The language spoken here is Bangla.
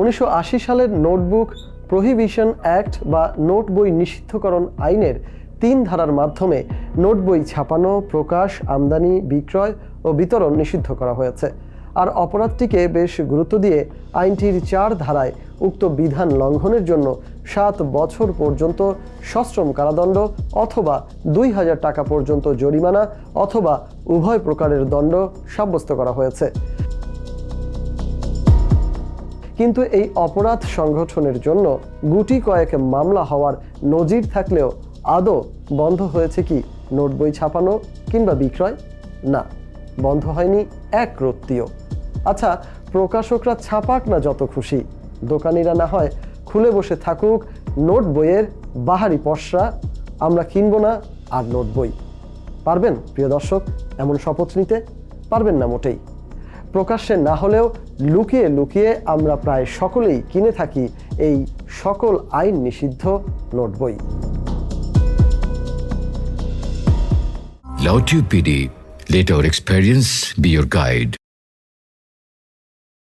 উনিশশো আশি সালের নোটবুক প্রহিবিশন অ্যাক্ট বা নোট বই নিষিদ্ধকরণ আইনের তিন ধারার মাধ্যমে নোট বই ছাপানো, প্রকাশ, আমদানি, বিক্রয় ও বিতরণ নিষিদ্ধ করা হয়েছে। আর অপরাধটিকে বেশ গুরুত্ব দিয়ে আইনটির চার ধারায় উক্ত বিধান লঙ্ঘনের জন্য সাত বছর পর্যন্ত সশ্রম কারাদণ্ড অথবা দুই হাজার টাকা পর্যন্ত জরিমানা অথবা উভয় প্রকারের দণ্ড সাব্যস্ত করা হয়েছে। কিন্তু এই অপরাধ সংগঠনের জন্য গুটি কয়েক মামলা হওয়ার নজির থাকলেও আদৌ বন্ধ হয়েছে কি নোট বই ছাপানো কিংবা বিক্রয়? না, বন্ধ হয়নি এক রত্তিও। আচ্ছা প্রকাশকরা ছাপাক না যত খুশি। দোকানিরা না হয় খুলে বসে থাকুক, নোট বইয়ের বাহারি পশরা আমরা কিনবো না আর নোট বই। পারবেন, প্রিয় দর্শক, এমন শপথ নিতে? পারবেন না মোটেই। প্রকাশ্যে না হলেও লুকিয়ে লুকিয়ে আমরা প্রায় সকলেই কিনে থাকি এই সকল আইন নিষিদ্ধ নোট বই Lautube PD. Let our experience be your guide.